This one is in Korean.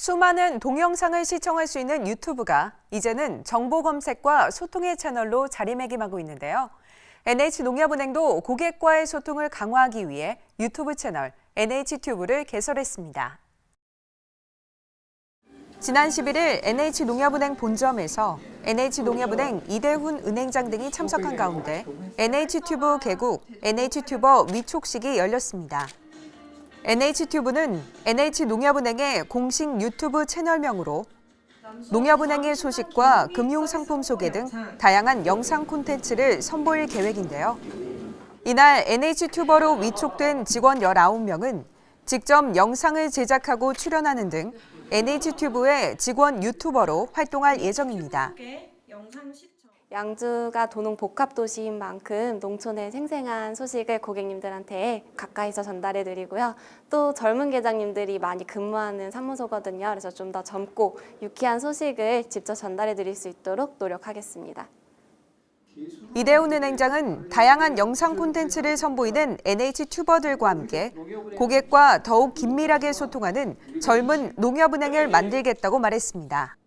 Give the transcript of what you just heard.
수많은 동영상을 시청할 수 있는 유튜브가 이제는 정보 검색과 소통의 채널로 자리매김하고 있는데요. NH농협은행도 고객과의 소통을 강화하기 위해 유튜브 채널 NH튜브를 개설했습니다. 지난 11일 NH농협은행 본점에서 NH농협은행 이대훈 은행장 등이 참석한 가운데 NH튜브 개국, NH튜버 위촉식이 열렸습니다. NH튜브는 NH농협은행의 공식 유튜브 채널명으로 농협은행의 소식과 금융상품 소개 등 다양한 영상 콘텐츠를 선보일 계획인데요. 이날 NH튜버로 위촉된 직원 19명은 직접 영상을 제작하고 출연하는 등 NH튜브의 직원 유튜버로 활동할 예정입니다. 양주가 도농 복합 도시인 만큼 농촌의 생생한 소식을 고객님들한테 가까이서 전달해 드리고요. 또 젊은 계장님들이 많이 근무하는 사무소거든요. 그래서 좀 더 젊고 유쾌한 소식을 직접 전달해 드릴 수 있도록 노력하겠습니다. 이대훈 은행장은 다양한 영상 콘텐츠를 선보이는 NH튜버들과 함께 고객과 더욱 긴밀하게 소통하는 젊은 농협은행을 만들겠다고 말했습니다.